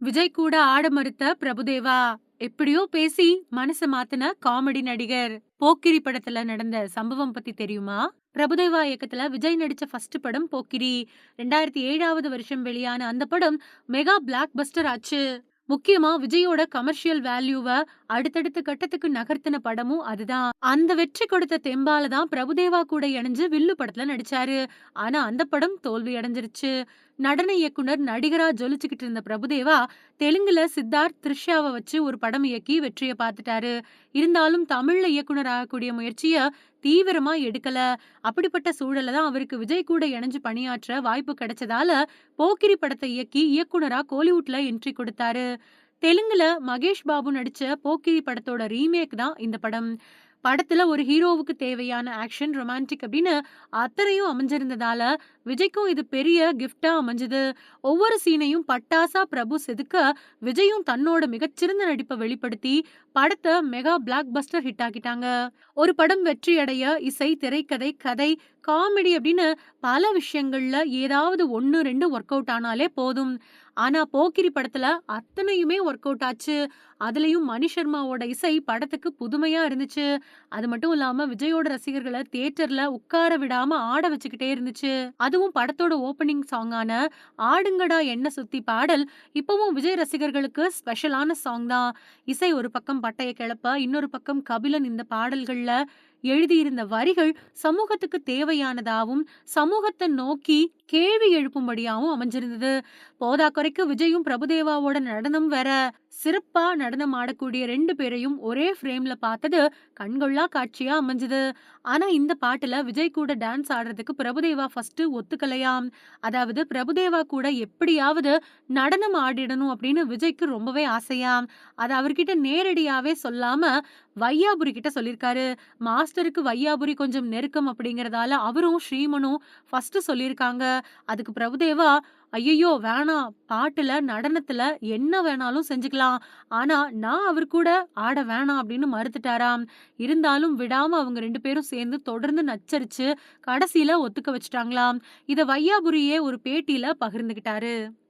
விஜய் கூட ஆட மறுத்த பிரபுதேவா? எப்படியோ பேசி மனச மாத்துன காமெடி நடிகர். போக்கிரி படத்துல நடந்த சம்பவம் பத்தி தெரியுமா? பிரபுதேவா இயக்கத்துல விஜய் நடிச்ச ஃபர்ஸ்ட் படம் போக்கிரி. ரெண்டாயிரத்தி ஏழாவது வருஷம் வெளியான அந்த படம் மெகா பிளாக் பஸ்டர் ஆச்சு. முக்கியமா விஜயோட கமர்ஷியல் வேல்யூவ அடுத்தடுத்த கட்டத்துக்கு நகர்த்தின படமும் அதுதான். அந்த வெற்றி கொடுத்த தெம்பால தான் பிரபுதேவா கூட இணைஞ்சு வில்லு படத்துல நடிச்சாரு. ஆனா அந்த படம் தோல்வி அடைஞ்சிருச்சு. நடன இயக்குனர் நடிகரா ஜொலிச்சுக்கிட்டு இருந்த பிரபுதேவா தெலுங்குல சித்தார்த் த்ரிஷாவை வச்சு ஒரு படம் இயக்கி வெற்றியை பார்த்துட்டாரு. இருந்தாலும் தமிழ்ல இயக்குனர் ஆகக்கூடிய முயற்சிய தீவிரமா எடுக்கல. அப்படிப்பட்ட சூழல்ல தான் அவருக்கு விஜய் கூட இணைஞ்சு பணியாற்ற வாய்ப்பு கிடைச்சதால போக்கிரி படத்தை இயக்கி இயக்குனரா கோலிவுட்ல என்ட்ரி கொடுத்தாரு. தெலுங்குல மகேஷ் பாபு நடிச்ச போக்கிரி படத்தோட ரீமேக் தான் இந்த படம். படத்துல ஒரு ஹீரோவுக்கு தேவையான ஆக்ஷன் ரொமான்டிக் அப்படின்னு அத்தனையும் அமைஞ்சிருந்ததால விஜய்க்கும் இது பெரிய கிஃப்டா அமைஞ்சது. ஒவ்வொரு சீனையும் பட்டாசா பிரபு செதுக்க விஜயும் தன்னோட மிகச்சிறந்த நடிப்பை வெளிப்படுத்தி படத்தை மெகா பிளாக் பஸ்டர் ஹிட் ஆக்கிட்டாங்க. ஒரு படம் வெற்றி அடைய இசை திரைக்கதை கதை காமெடி அப்படின்னு பல விஷயங்கள்ல ஏதாவது ஒன்னு ரெண்டு ஒர்க் அவுட் ஆனாலே போதும். ஆனா போக்கிரி படத்துல அத்தனையுமே ஒர்க் அவுட் ஆச்சு. அதுலயும் மணி சர்மாவோட இசை படத்துக்கு புதுமையா இருந்துச்சு. அது மட்டும் இல்லாம விஜயோட ரசிகர்களை தியேட்டர்ல உட்கார விடாம ஆட வச்சுக்கிட்டே இருந்துச்சு. அதுவும் படத்தோட ஓப்பனிங் சாங்கான ஆடுங்கடா என்ன சுத்தி பாடல் இப்பவும் விஜய் ரசிகர்களுக்கு ஸ்பெஷலான சாங் தான். இசை ஒரு பக்கம் பட்டைய கிளப்ப இன்னொரு பக்கம் கபிலன் இந்த பாடல்கள்ல எழுதியிருந்த வரிகள் சமூகத்துக்கு தேவையானதாவும் சமூகத்தை நோக்கி கேள்வி எழுப்பும்படியாவும் அமைஞ்சிருந்தது. போதா குறைக்கு விஜயும் பிரபுதேவாவோட நடனம் வேற சிறப்பா நடனம் ஆடக்கூடிய ரெண்டு பேரையும் ஒரே ஃப்ரேம்ல பார்த்தது கண்கொள்ளா காட்சியா அமைஞ்சது. ஆனா இந்த பாட்டுல விஜய் கூட டான்ஸ் ஆடுறதுக்கு பிரபுதேவா ஃபர்ஸ்ட் ஒத்துக்கலையாம் அதாவது பிரபுதேவா கூட எப்படியாவது நடனம் ஆடிடணும் அப்படின்னு விஜய்க்கு ரொம்பவே ஆசையாம் அது அவர்கிட்ட நேரடியாவே சொல்லாம வையாபுரி கிட்ட சொல்லியிருக்காரு மாஸ்டருக்கு வையாபுரி கொஞ்சம் நெருக்கம் அப்படிங்கறதால அவரும் ஸ்ரீமனும் ஃபர்ஸ்ட் சொல்லியிருக்காங்க அதுக்கு பிரபுதேவா ஐயோ வேணாம் பாட்டுல நடனத்துல என்ன வேணாலும் செஞ்சுக்கலாம். ஆனா நான் அவர் கூட ஆட வேணாம் அப்படின்னு மறுத்துட்டாராம். இருந்தாலும் விடாம அவங்க ரெண்டு பேரும் சேர்ந்து தொடர்ந்து நச்சரிச்சு கடைசியில ஒத்துக்க வச்சுட்டாங்களாம். இத வையாபுரியே ஒரு பேட்டியில பகிர்ந்துகிட்டாரு.